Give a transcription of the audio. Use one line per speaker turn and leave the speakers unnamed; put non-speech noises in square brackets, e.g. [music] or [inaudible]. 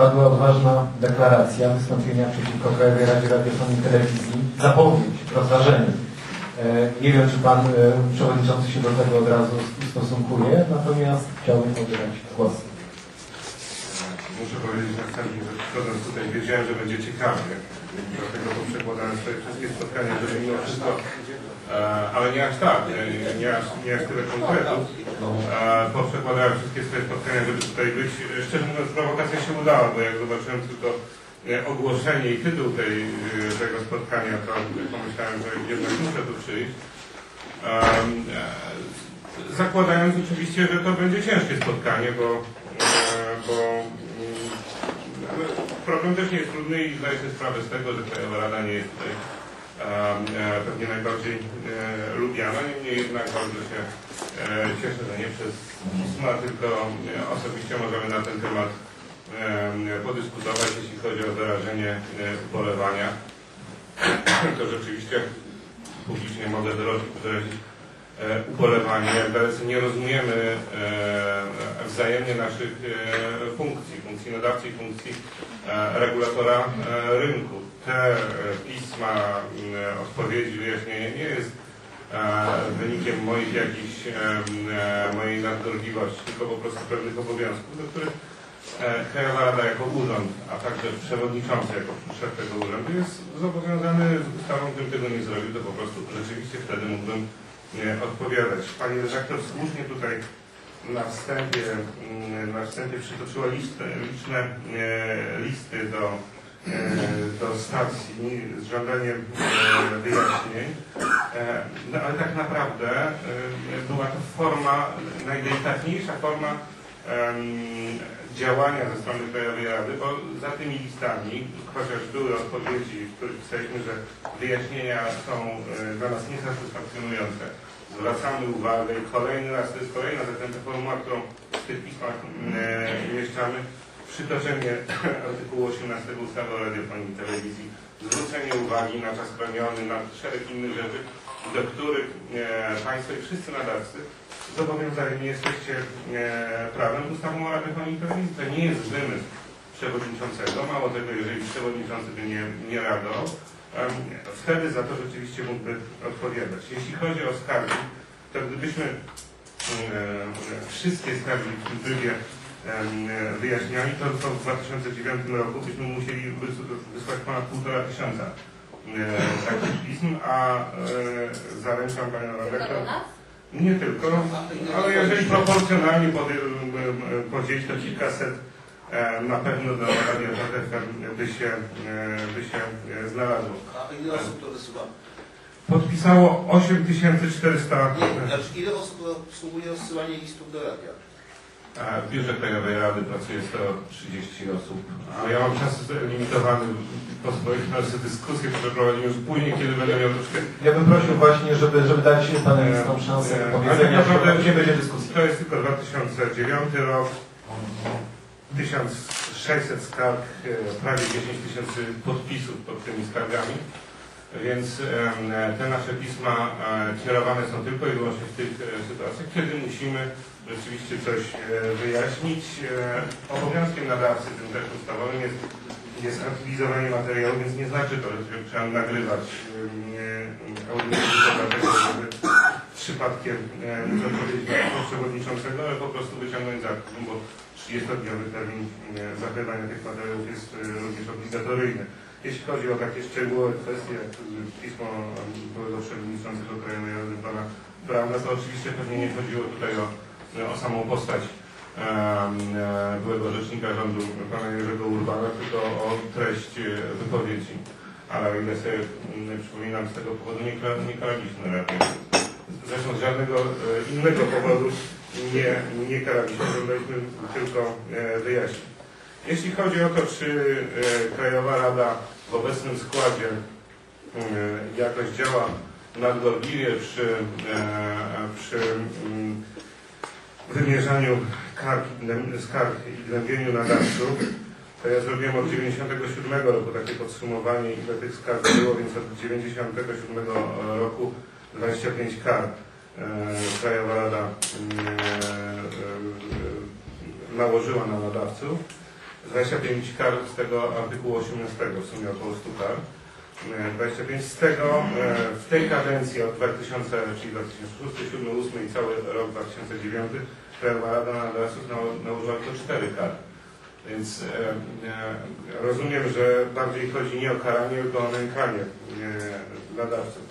padła odważna deklaracja wystąpienia przeciwko Krajowej Radzie Radiofonii i Telewizji, zapowiedź, rozważenie. E, Nie wiem, czy Pan e, Przewodniczący się do tego od razu ustosunkuje, natomiast chciałbym pobierać głos.
Muszę powiedzieć na wstępie, że przychodząc tutaj wiedziałem, że będzie ciekawie. Dlatego poprzekładałem swoje wszystkie spotkania, żeby mimo wszystko, e, ale nie aż tak, nie, aż, nie aż tyle konkretów. E, poprzekładałem wszystkie swoje spotkania, żeby tutaj być. E, Szczerze mówiąc, prowokacja się udała, bo jak zobaczyłem tylko ogłoszenie i tytuł tej, tego spotkania, to pomyślałem, że jednak muszę tu przyjść. Zakładając oczywiście, że to będzie ciężkie spotkanie, bo, bo problem też nie jest trudny i zdaję sobie sprawę z tego, że Krajowa Rada nie jest tutaj e, pewnie najbardziej e, lubiana. Niemniej jednak bardzo się e, cieszę, że nie przez pisma, tylko osobiście możemy na ten temat em, podyskutować, jeśli chodzi o wyrażenie e, ubolewania. [clears throat] To rzeczywiście publicznie mogę wyrazić, ubolewanie. Dalece nie rozumiemy e, wzajemnie naszych e, funkcji, funkcji nadawcy i funkcji e, regulatora e, rynku. Te e, pisma, odpowiedzi, wyjaśnienie nie jest e, wynikiem moich jakichś e, e, mojej nadgorliwości, tylko po prostu pewnych obowiązków, do których e, Krajowa Rada jako urząd, a także przewodniczący jako szef tego urzędu jest zobowiązany z ustawą, gdybym tego nie zrobił, to po prostu rzeczywiście wtedy mógłbym odpowiadać. Pani redaktor słusznie tutaj na wstępie, mm, na wstępie przytoczyła liczne e, listy do, e, do stacji z żądaniem e, wyjaśnień, no, ale tak naprawdę była to forma, najdelikatniejsza forma działania ze strony Krajowej Rady, bo za tymi listami, chociaż były odpowiedzi, w których pisaliśmy, że wyjaśnienia są e, dla nas niesatysfakcjonujące, zwracamy uwagę i kolejny raz, to jest kolejna zakręta formuła, którą w tych pismach e, umieszczamy, przytoczenie [clears throat] artykułu 18 ustawy o radiofonii i telewizji, zwrócenie uwagi na czas chroniony, na szereg innych rzeczy, do których e, Państwo i wszyscy nadawcy zobowiązani jesteście e, prawem ustawą o radiofonii i telewizji. To nie jest wymysł przewodniczącego. Mało tego, jeżeli przewodniczący by nie, nie em, wtedy za to rzeczywiście mógłby odpowiadać. Jeśli chodzi o skargi, to gdybyśmy e, wszystkie skargi w tym trybie wyjaśniali, to, w 2009 roku byśmy musieli wys- wysłać ponad półtora tysiąca takich pism, a e, zaręczam Panią redaktor, nie tylko, ale jeżeli proporcjonalnie podzielić to kilkaset e, na pewno do Radia FM by się, e, by się e, znalazło.
A ile osób to wysyła?
Podpisało 8400
Nie, znaczy ile osób obsługuje rozsyłanie listów do radia?
A w Biurze Krajowej Rady pracuje 130 osób, ale ja mam czas limitowany, pozwolić na dyskusję, przeprowadzimy już później, kiedy będę miał troszkę
Ja bym prosił właśnie, żeby, żeby dać panelistom szansę
E,
powiedzenia,
tak naprawdę-
później będzie dyskusja.
To jest tylko 2009 rok, 1600 skarg, e, prawie 10 tysięcy podpisów pod tymi skargami, więc te nasze pisma e, kierowane są tylko i wyłącznie w tych e, sytuacjach, kiedy musimy rzeczywiście coś e, wyjaśnić. Obowiązkiem nadawcy, tym też ustawowym jest, jest archiwizowanie materiału, więc nie znaczy to, że trzeba nagrywać audio dlatego, żeby przypadkiem pytanie przewodniczącego, ale po prostu wyciągnąć z aktu, bo 30-dniowy termin zakrywania tych materiałów jest również obligatoryjny. Jeśli chodzi o takie szczegółowe kwestie, jak pismo byłego przewodniczącego Krajowej Rady Pana Brauna, to oczywiście pewnie nie chodziło tutaj o, o samą postać e, byłego rzecznika rządu pana Jerzego Urbana, tylko o treść e, wypowiedzi. Ale o ile sobie przypominam, z tego powodu nie, nie karaliśmy raczej. Zresztą z żadnego e, innego powodu nie, nie karaliśmy, tylko wyjaśnień. Jeśli chodzi o to, czy e, Krajowa Rada w obecnym składzie e, jakoś działa nadgorliwie przy, e, przy mm, wymierzaniu kar, skarg i gnębieniu nadawców, to ja zrobiłem od 97 roku takie podsumowanie, ile tych skarg było, więc od 97 roku 25 kar Krajowa Rada mm, nałożyła na nadawców. 25 kar z tego artykułu 18, w sumie około 100 kar. E, 25 z tego e, w tej kadencji od 2000, czyli 2006, 2007, 2008 i cały rok 2009 Krajowa Rada nao- nałożyła tylko 4 kary. Więc e, e, rozumiem, że bardziej chodzi nie o karanie, tylko o nękanie nadawców.